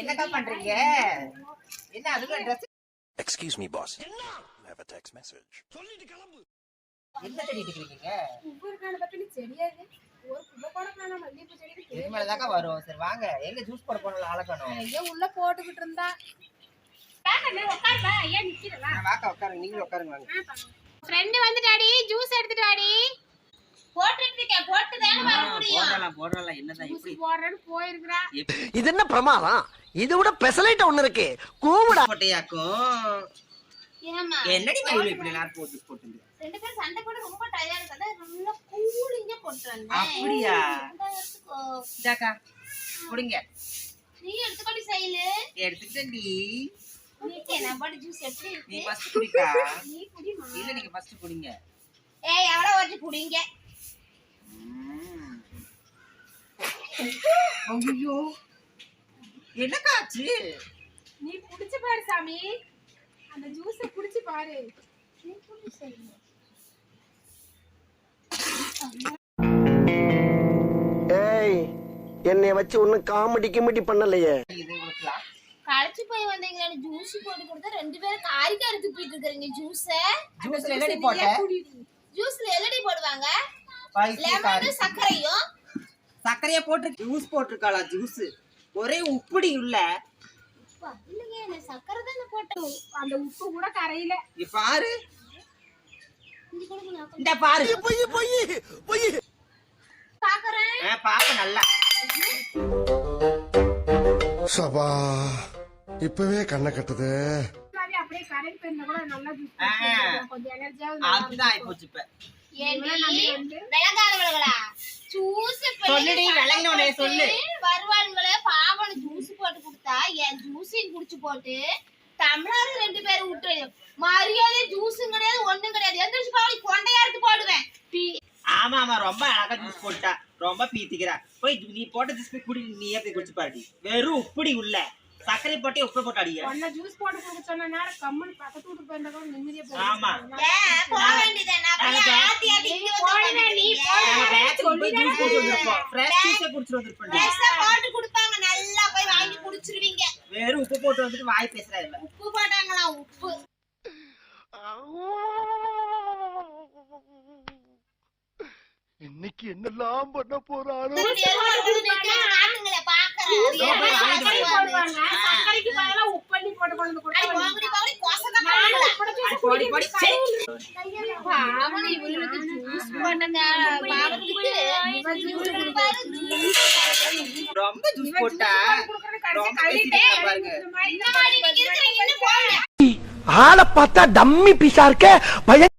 என்னக்கா பண்றீங்க? என்ன அதுக்கு dress Excuse me, boss. I have a text message. என்ன தேடிட்டு இருக்கீங்க? ஒவ்வொரு பத்தி தெரியாது ஒரு குப்பை கூட காணோம் மல்லிகைப்பூ செடி இது மேலதாக்கா வரும். சரி வாங்க. எங்க ஜூஸ் போட போனல அளக்கணும் ஐயோ உள்ள போட்டுக்கிட்டு இருந்தா. வாக்கா உட்காருங்க. நீங்களும் உட்காருங்க வாங்க. ஃப்ரெண்டு வந்துட்டாடி. ஜூஸ் எடுத்துட்டு இது என்ன பிரமாதம்? இது விட பெசலைட்ட ஒண்ணு இருக்கு. கூவுடா. போட்டையாக்கும் ஏமா என்னடி மயில இப்படி எல்லாரும் போட்டு போட்டு ரெண்டு பேரும் சண்டை கூட ரொம்ப டயர்ட் இருக்கா. நல்லா கூலிங்கா போட்டு வந்தேன். அப்படியா? இதாக்கா குடிங்க. நீ எடுத்துக்கொண்டு செய்யலு எடுத்துக்கிட்டேன்டி. நீ நம்ம ஜூஸ் எப்படி நீ ஃபர்ஸ்ட் குடிக்கா? நீ குடிமா இல்ல நீங்க ஃபர்ஸ்ட் குடிங்க. ஏய் எவ்வளவு வச்சு குடிங்க. ஐயோ என்னக்கா ஆச்சு? நீ குடிச்சு பாரு சாமி. அந்த ஜூஸ குடிச்சு பாரு. நீ. ஏய் என்னைய வச்சு ஒண்ணும் காமெடி கிமெடி பண்ணலையே. களைச்சு போய் வந்தீங்களா ஜூஸ் போட்டு கொடுத்தா ரெண்டு பேரும் காரிக்காரி துப்பிட்டு இருக்கிறீங்க ஜூஸ ஜூஸ்ல போட்ட? ஜூஸ்ல எல்லடி போடுவாங்க? பைத்தியக்காரி. சர்க்கரையும். சர்க்கரையா போட்டு ஜூஸ் போட்டிருக்காளா ஜூஸ் ஒரே உப்புடி உள்ள. சர்க்கரை தானே அந்த உப்பு கூட கரையில. பாரு. இந்த பாரு. பொய் பொய் பொய் பாக்குறேன். பாப்ப நல்லா. சபா இப்பவே கண்ணை கட்டுது. அப்படியே கரெக்ட் பண்ண கூட நல்லா. கொஞ்சம் எனர்ஜியாவது அதுதான் ஆயிப்போச்சு இப்ப. விளங்காதவங்களா ஜூஸ் சொல்லுடி, விளங்கினவனே சொல்லு. வருவாளுங்களே பாவன ஜூஸ் போட்டு கொடுத்தா என் ஜூஸையும் குடிச்சு போட்டு தமிழர் ரெண்டு பேரும் விட்டு மரியாதை ஜூஸும் கிடையாது ஒண்ணும் கிடையாது. எந்திரிச்சு பாவலி கொண்டையா எடுத்து போடுவேன். ஆமா ஆமா ரொம்ப அழகா ஜூஸ் போட்டா. ரொம்ப பீத்திக்கிறா. போய் நீ போட்ட ஜூஸ் போய் குடி நீ எப்படி குடிச்சு பாருடி. வெறும் உப்புடி உள்ள. சர்க்கரை போட்டு உப்பு போட்டு ஒன்ன ஜூஸ் போட்டு கொடுக்க சொன்ன பக்கத்து வீட்டு போயிருந்தா கூட நிம்மதியா போய் ஆமா. ஏன் போக வேண்டியதானே நாங்க ஆத்தி ஆத்தி இங்க வந்து நீ நாங்க பேச்சுக்கு போய் ஜூஸ் குடிச்சு வந்திருப்போம். ஃப்ரெஷ் ஜூஸே குடிச்சு வந்திருப்போம். போட்டு கொடுப்பாங்க. நல்லா போய் வாங்கி குடிச்சிருவீங்க. வெறும் உப்பு போட்டு வந்துட்டு வாய் பேசுறா இல்ல உப்பு போட்டாங்களா? உப்பு. இன்னைக்கு என்னெல்லாம் பண்ண போறாரோ பாக்குறேன் இதோ போய் வாங்கிட்டு வாங்க. சர்க்கரைக்கு பதிலா உப்பள்ளி போட்டு கொண்டு கொடுத்தாங்க போடி போடி சரி. பாவம் இவங்களுக்கு ஜூஸ் பண்ணுங்க பாவத்துக்கு ஜூஸ் கொடுப்பாரு ஜூஸ் ரொம்ப ஜூஸ் போட்டா ஆளை பார்த்தா டம்மி பீஸா இருக்க பய